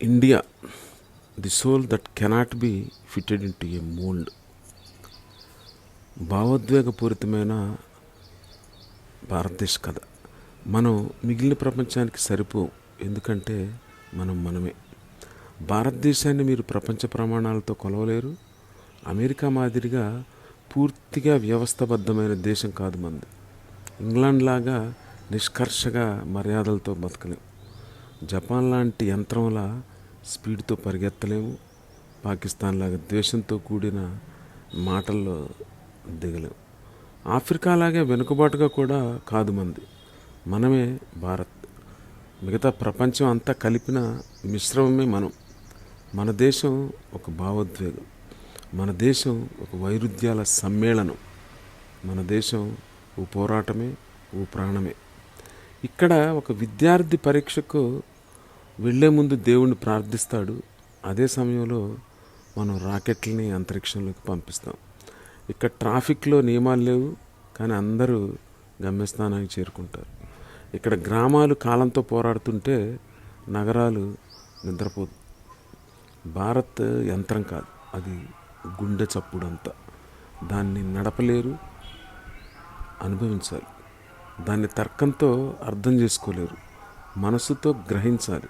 India the soul that cannot be fitted into a mould భావోద్వేగపూరితమైన భారతదేశ కథ మనం మిగిలిన ప్రపంచానికి సరిపో ఎందుకంటే మనం మనమే భారతదేశాన్ని మీరు ప్రపంచ ప్రమాణాలతో కొలవలేరు అమెరికా మాదిరిగా పూర్తిగా వ్యవస్థబద్ధమైన దేశం కాదు మంది ఇంగ్లాండ్ లాగా నిష్కర్షగా మర్యాదలతో బతకలేం జపాన్ లాంటి యంత్రంలా స్పీడ్తో పరిగెత్తలేము పాకిస్తాన్ లాగా ద్వేషంతో కూడిన మాటల్లో దిగలేము ఆఫ్రికా లాగే వెనుకబాటుగా కూడా కాదు మంది. మనమే భారత్. మిగతా ప్రపంచం అంతా కలిపిన మిశ్రమమే మనం. మన దేశం ఒక భావోద్వేగం. మన దేశం ఒక వైరుధ్యాల సమ్మేళనం. మన దేశం ఓ పోరాటమే ఓ ప్రాణమే. ఇక్కడ ఒక విద్యార్థి పరీక్షకు వెళ్ళే ముందు దేవుణ్ణి ప్రార్థిస్తాడు. అదే సమయంలో మనం రాకెట్లని అంతరిక్షంలోకి పంపిస్తాం. ఇక్కడ ట్రాఫిక్లో నియమాలు లేవు కానీ అందరూ గమ్యస్థానానికి చేరుకుంటారు. ఇక్కడ గ్రామాలు కాలంతో పోరాడుతుంటే నగరాలు నిద్రపోదు. భారత్ యంత్రం కాదు అది గుండె చప్పుడంతా. దాన్ని నడపలేరు అనుభవించాలి. దాన్ని తర్కంతో అర్థం చేసుకోలేరు. మనసుతో గ్రహించాలి.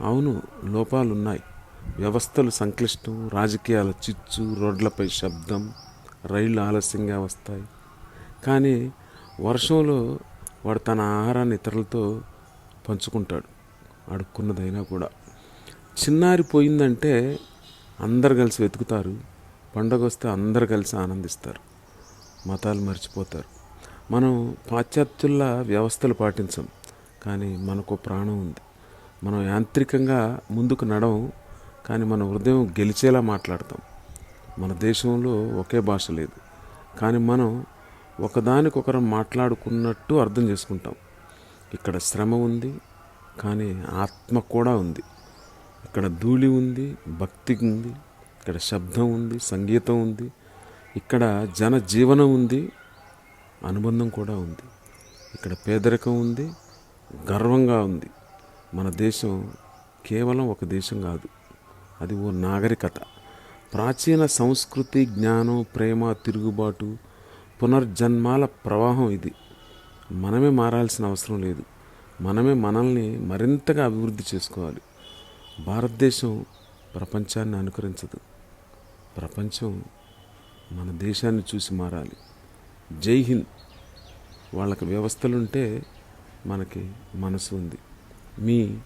అవును లోపాలు ఉన్నాయి వ్యవస్థలు సంక్లిష్టం రాజకీయాల చిచ్చు రోడ్లపై శబ్దం రైళ్ళు ఆలస్యంగా వస్తాయి. కానీ వర్షంలో వాడు తన ఆహారాన్ని ఇతరులతో పంచుకుంటాడు అడుక్కున్నదైనా కూడా. చిన్నారి పోయిందంటే అందరు కలిసి వెతుకుతారు పండగ వస్తే అందరు కలిసి ఆనందిస్తారు మతాలు మర్చిపోతారు. మనం పాశ్చాత్యుల వ్యవస్థలు పాటించం కానీ మనకు ప్రాణం ఉంది. మనం యాంత్రికంగా ముందుకు నడవం కానీ మన హృదయం గెలిచేలా మాట్లాడతాం. మన దేశంలో ఒకే భాష లేదు. కానీ మనం ఒకదానికొకరం మాట్లాడుకున్నట్టు అర్థం చేసుకుంటాం. ఇక్కడ శ్రమ ఉంది కానీ ఆత్మ కూడా ఉంది. ఇక్కడ ధూళి ఉంది భక్తి ఉంది. ఇక్కడ శబ్దం ఉంది సంగీతం ఉంది. ఇక్కడ జన జీవనం ఉంది అనుబంధం కూడా ఉంది. ఇక్కడ పేదరికం ఉంది గర్వంగా ఉంది. మన దేశం కేవలం ఒక దేశం కాదు. అది ఓ నాగరికత. ప్రాచీన సంస్కృతి జ్ఞానం ప్రేమ తిరుగుబాటు పునర్జన్మాల ప్రవాహం ఇది. మనమే మారాల్సిన అవసరం లేదు. మనమే మనల్ని మరింతగా అభివృద్ధి చేసుకోవాలి. భారతదేశం ప్రపంచాన్ని అనుకరించదు. ప్రపంచం మన దేశాన్ని చూసి మారాలి. జై హింద్. వాళ్ళకి వ్యవస్థలుంటే మనకి మనసు ఉంది. me.